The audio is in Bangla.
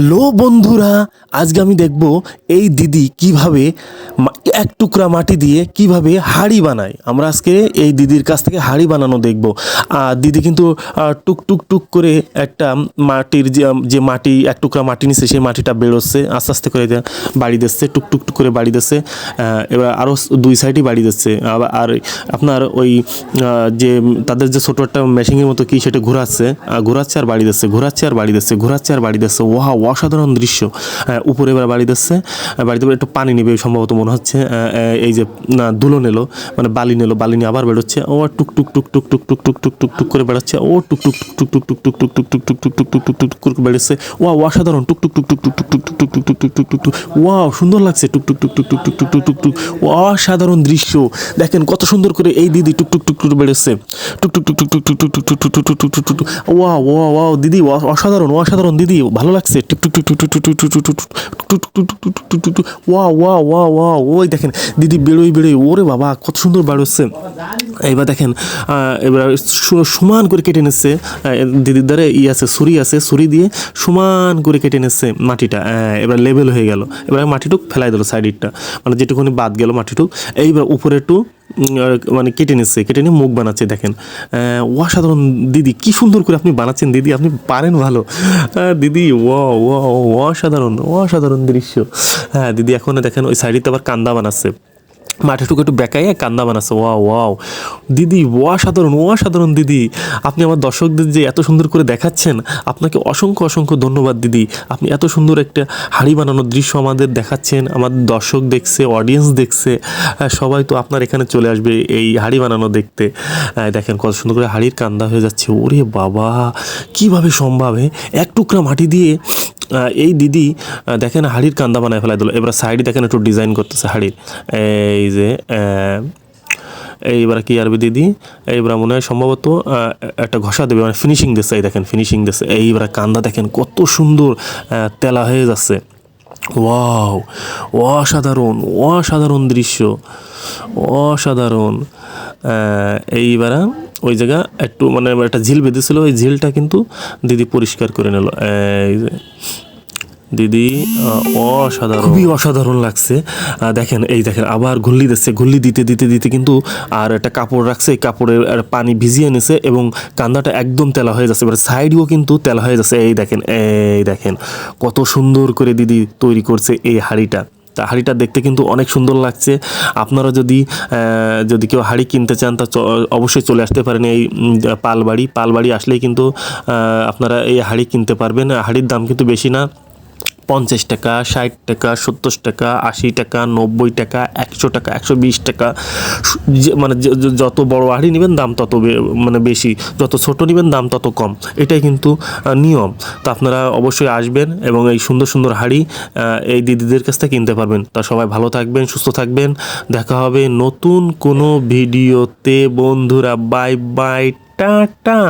হ্যালো বন্ধুরা, আজকে আমি দেখব এই দিদি কীভাবে এক টুকরা মাটি দিয়ে কীভাবে হাড়ি বানায়। আমরা আজকে এই দিদির কাছ থেকে হাড়ি বানানো দেখব। আর দিদি কিন্তু টুক টুক টুক করে একটা মাটির যে যে মাটি, এক টুকরা মাটি নিচ্ছে সেই মাটিটা বেরোচ্ছে, আস্তে আস্তে করে বাড়ি দিচ্ছে, টুক টুক টুক করে বাড়ি দিচ্ছে এবার আরও দুই সাইডই বাড়ি দিচ্ছে। আর আপনার ওই যে, তাদের যে ছোটো একটা মেশিনের মতো কি সেটা ঘোরাচ্ছে ঘোরাচ্ছে আর বাড়ি দিচ্ছে, ঘোরাচ্ছে আর বাড়ি দিচ্ছে, ঘোরাচ্ছে আর বাড়ি দিচ্ছে। ওহা অসাধারণ দৃশ্য উপরে এবার বাড়ি দিচ্ছে বাড়িতে একটু পানি নেবে সম্ভবত মনে হচ্ছে এই যে না দুলো নিলো মানে বালি নিলো বালি নিয়ে আবার বেরোচ্ছে ও টুক টুক টুক টুক টুক টুক টুক টুক টুক টুক করে বেড়াচ্ছে ও টুক টুক টুক টুক টুক টুক টুক টুক টুক টুক টুক টুক টুক টুক টুক করে বেড়েছে ও অসাধারণ টুক টুক টুক টুক টুক টুক টুক টুক টুক টুক টুক টুক টুক টুক ওয়াও সুন্দর লাগছে টুক টুক টুক টুক টুক টুক টুক টুক টুক টুক অসাধারণ দৃশ্য দেখেন কত সুন্দর করে এই দিদি টুক টুক টুক টুক বেড়েছে টুক টুক টুক টুক টুক টুক টুক টুক টুক টুক টুক টুক টুক টুক ওয়া ওয়া দিদি অসাধারণ অসাধারণ দিদি ভালো লাগছে ওয়া ওয়া ওয়া ওয়া ওই দেখেন, দিদি বেরোই বেরোই ওরে বাবা, কত সুন্দর বেরোচ্ছে এবার দেখেন এবার সমান করে কেটে নিচ্ছে দিদির দ্বারে ই আছে সুরি আছে সুরি দিয়ে সমান করে কেটে নিচ্ছে মাটিটা এবার লেভেল হয়ে গেল। এবার মাটিটুক ফেলাই দিল সাইডেরটা মানে যেটুকুনি বাদ গেল মাটিটুক। এইবার উপরে একটু মানে কেটে নিচ্ছে, কেটে নিয়ে মুখ বানাচ্ছে, দেখেন। অসাধারণ দিদি, কি সুন্দর করে আপনি বানাচ্ছেন দিদি, আপনি পারেন ভালো। দিদি ও ও অসাধারণ অসাধারণ দৃশ্য। হ্যাঁ দিদি এখন দেখেন ওই সাইডে তো আবার কান্দা বানাচ্ছে। মাটিটুকু একটু বেকাইয়া কান্দা বানাচ্ছে ওয়া ওয়াও, দিদি ও অসাধারণ অসাধারণ দিদি, আপনি আমার দর্শকদের যে এত সুন্দর করে দেখাচ্ছেন, আপনাকে অসংখ্য অসংখ্য ধন্যবাদ দিদি, আপনি এত সুন্দর একটা হাড়ি বানানোর দৃশ্য আমাদের দেখাচ্ছেন আমাদের দর্শক দেখছে অডিয়েন্স দেখছে সবাই তো আপনার এখানে চলে আসবে এই হাড়ি বানানো দেখতে দেখেন কত সুন্দর করে হাড়ির কান্দা হয়ে যাচ্ছে, ওরে বাবা, কীভাবে সম্ভব? এক টুকরা মাটি দিয়ে এই দিদি দেখেন হাড়ির কান্দা বানায় ফেলাই দিল। এবার সাইডে দেখেন একটু ডিজাইন করতেছে হাড়ির। এই যে এইবার কি আরবি দিদি? এইবার মনে হয় সম্ভবত একটা ঘষা দেবে মানে ফিনিশিং দিচ্ছে, এই দেখেন ফিনিশিং দিচ্ছে। এইবার কান্দা দেখেন কত সুন্দর তেলা হয়ে যাচ্ছে। ওয়াও, অসাধারণ অসাধারণ দৃশ্য, অসাধারণ। এইবার ওই জায়গা একটু মানে একটা ঝিল বেঁধেছিল, ওই ঝিলটা কিন্তু দিদি পরিষ্কার করে নিল। দিদি অসাধারণ। খুবই অসাধারণ লাগছে। দেখেন, এই দেখেন, আবার ঘুল্লি দিচ্ছে। ঘুল্লি দিতে দিতে দিতে কিন্তু আর একটা কাপড় রাখছে। এই কাপড়ে পানি ভিজিয়ে নিছে এবং কান্দাটা একদম তেলা হয়ে যাচ্ছে। এবার সাইডও কিন্তু তেলা হয়ে যাচ্ছে। এই দেখেন এই দেখেন, কত সুন্দর করে দিদি তৈরি করছে এই হাঁড়িটা। হাঁড়িটা দেখতে কিন্তু অনেক সুন্দর লাগছে। আপনারা যদি যদি কেউ হাঁড়ি কিনতে চান, তা অবশ্যই চলে আসতে পারেন এই পালবাড়ি। পালবাড়ি আসলেই কিন্তু আপনারা এই হাঁড়ি কিনতে পারবেন। হাঁড়ির দাম কিন্তু বেশি না। পঞ্চাশ টাকা, ষাট টাকা, সত্তর টাকা, আশি টাকা, নব্বই টাকা, একশো টাকা, একশো বিশ টাকা। মানে যত বড় হাঁড়ি নেবেন, দাম তত মানে বেশি। যত ছোট নেবেন, দাম তত কম। এটাই কিন্তু নিয়ম। তো আপনারা অবশ্যই আসবেন এবং এই সুন্দর সুন্দর হাঁড়ি এই দিদিদের কাছ থেকে কিনতে পারবেন। তা সবাই ভালো থাকবেন, সুস্থ থাকবেন। দেখা হবে নতুন কোনো ভিডিওতে। বন্ধুরা, বাই বাই, টাটা!